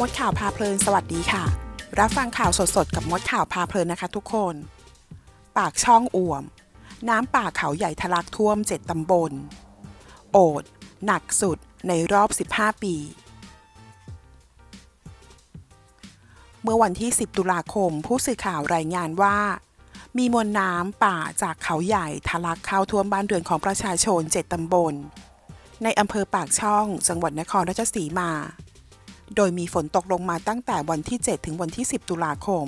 มดข่าวพาเพลินสวัสดีค่ะ รับฟังข่าวสดๆ กับมดข่าวพาเพลินนะคะทุกคน ปากช่องอ่วม น้ำป่าเขาใหญ่ทะลักท่วม 7 ตำบล โอด หนักสุดในรอบ 15 ปี เมื่อวันที่ 10 ตุลาคม ผู้สื่อข่าวรายงานว่า มีมวลน้ำป่าจากเขาใหญ่ทะลักเข้าท่วมบ้านเรือนของประชาชน 7 ตำบล ในอำเภอปากช่อง จังหวัดนครราชสีมา โดยมีฝนตกลงมาตั้งแต่วันที่ 7 ถึงวันที่ 10 ตุลาคม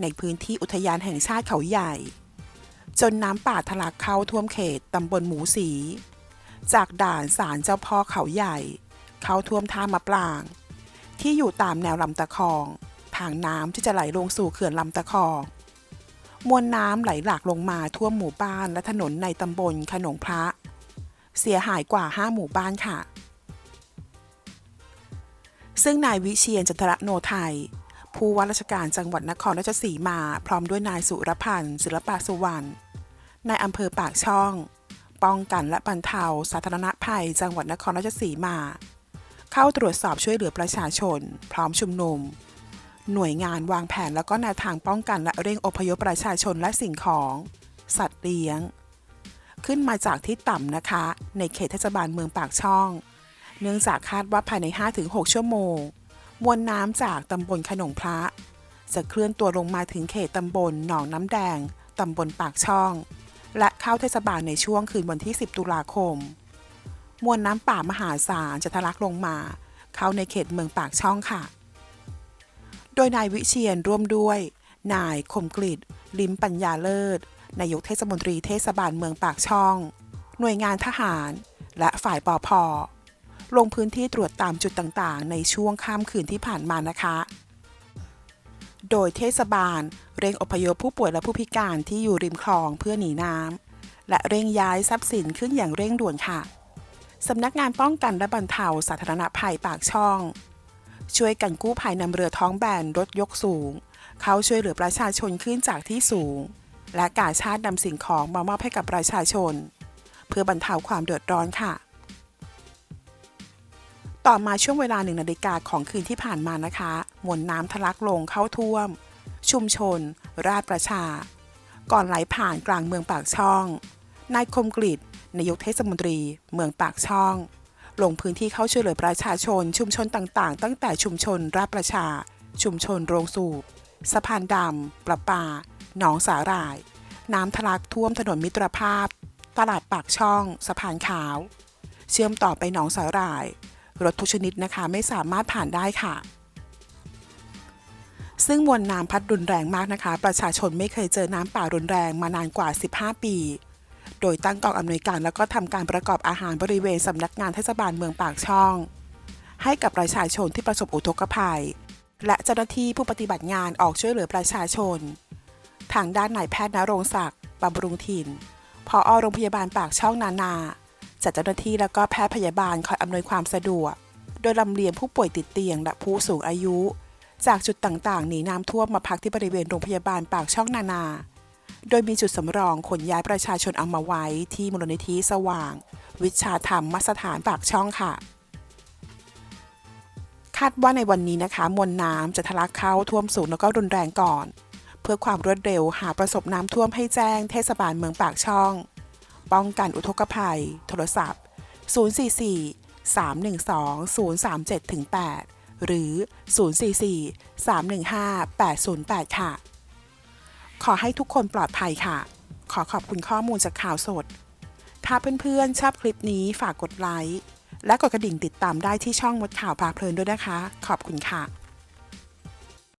ในพื้นที่อุทยานแห่งชาติเขาใหญ่ จนน้ำป่าทะลักเข้าท่วมเขตตำบลหมูสี จากด่านศาลเจ้าพ่อเขาใหญ่ เข้าท่วมท่ามะปราง ที่อยู่ตามแนวลำตะคอง ทางน้ำที่จะไหลลงสู่เขื่อนลำตะคอง มวลน้ำไหลหลากลงมาท่วมหมู่บ้านและถนนในตำบลขนงพระ เสียหายกว่า 5 หมู่บ้านค่ะ ซึ่งนายวิเชียนจันทรโนไทย ผู้ว่าราชการจังหวัดนครราชสีมา พร้อมด้วยนายสุรพันธ์ศิลปะสุวรรณนายอำเภอปากช่อง ป้องกันและบรรเทาสาธารณภัย จังหวัดนครราชสีมา เข้าตรวจสอบช่วยเหลือประชาชน พร้อมชุมนุม หน่วยงานวางแผนแล้วก็แนวทางป้องกันและเร่งอพยพประชาชนและสิ่งของ สัตว์เลี้ยง ขึ้นมาจากที่ต่ำนะคะ ในเขตเทศบาลเมืองปากช่อง เนื่องจากคาดว่าภายใน 5-6 ชั่วโมง มวลน้ำจากตำบลขนงพระ จะเคลื่อนตัวลงมาถึงเขตตำบลหนองน้ำแดง ตำบลปากช่อง และเข้าเทศบาลในช่วงคืนวันที่ 10 ตุลาคม มวลน้ำป่ามหาศาลจะทะลักลงมา เข้าในเขตเมืองปากช่องค่ะ โดยนายวิเชียนร่วมด้วย นายคมกริตลิมปัญญาเลิศนายกเทศมนตรีเทศบาลเมืองปากช่อง หน่วยงานทหาร และฝ่ายปอพอ ลงพื้นที่ตรวจตามจุดต่างๆ ในช่วงข้ามคืนที่ผ่านมานะคะ โดยเทศบาล เร่งอพยพผู้ป่วยและผู้พิการที่อยู่ริมคลองเพื่อหนีน้ำและเร่งย้ายทรัพย์สินขึ้นอย่างเร่งด่วนค่ะสำนักงานป้องกันและบรรเทาสาธารณภัยปากช่อง ช่วยกันกู้ภัยนำเรือท้องแบนรถยกสูง เข้าช่วยเหลือประชาชนขึ้นจากที่สูง และกาชาตินำสิ่งของมามอบให้กับประชาชน เพื่อบรรเทาความเดือดร้อนค่ะ ต่อมาช่วงเวลาหนึ่งนาฬิกาของคืนที่ผ่านมานะคะ มวลน้ำทะลักลงเข้าท่วม ชุมชน ราชประชา ก่อนไหลผ่านกลางเมืองปากช่อง นายคมกริตนายกเทศมนตรี เมืองปากช่อง ลงพื้นที่เข้าช่วยเหลือประชาชน ชุมชนต่างๆ ตั้งแต่ชุมชน ราชประชา ชุมชนโรงสูบ สะพานดำประปา หนองสาหร่าย น้ำทะลักท่วมถนนมิตรภาพ ตลาดปากช่อง สะพานขาว เชื่อมต่อไปหนองสาหร่าย รถทุกชนิดนะคะ ไม่สามารถผ่านได้ค่ะ ซึ่งมวลน้ำพัดรุนแรงมากนะคะ ประชาชนไม่เคยเจอน้ำป่ารุนแรงมานานกว่า 15 ปี โดยตั้งกองอำนวยการแล้วก็ทำการประกอบอาหารบริเวณสำนักงานเทศบาลเมืองปากช่อง ให้กับประชาชนที่ประสบอุทกภัย และเจ้าหน้าที่ผู้ปฏิบัติงานออกช่วยเหลือประชาชน ทางด้านนายแพทย์นรงศักดิ์บำรุงถิ่น พอโรงพยาบาลปากช่องนานา จัดเจ้าหน้าที่แล้วก็แพทย์พยาบาลคอยอำนวยความสะดวก โดยลำเลียงผู้ป่วยติดเตียงและผู้สูงอายุ จากจุดต่างๆหนีน้ำท่วมมาพักที่บริเวณโรงพยาบาลปากช่องนานา โดยมีจุดสำรองขนย้ายประชาชนเอามาไว้ที่มูลนิธิสว่าง วิชาธรรมมสถานปากช่องค่ะคาดว่าในวันนี้นะคะมวลน้ำจะทะลักเข้าท่วมสูงแล้วก็รุนแรงก่อน เพื่อความรวดเร็วหาประสบน้ำท่วมให้แจ้งเทศบาลเมืองปากช่อง ป้องกันอุทกภัย โทรศัพท์ 044 312 037 8 หรือ 044 315 808 ค่ะ ขอให้ทุกคนปลอดภัยค่ะ ขอขอบคุณข้อมูลจากข่าวสด ถ้าเพื่อนๆ ชอบคลิปนี้ฝากกดไลค์ และกดกระดิ่งติดตามได้ที่ช่องมดข่าวพาเพลินด้วยนะคะ ขอบคุณค่ะ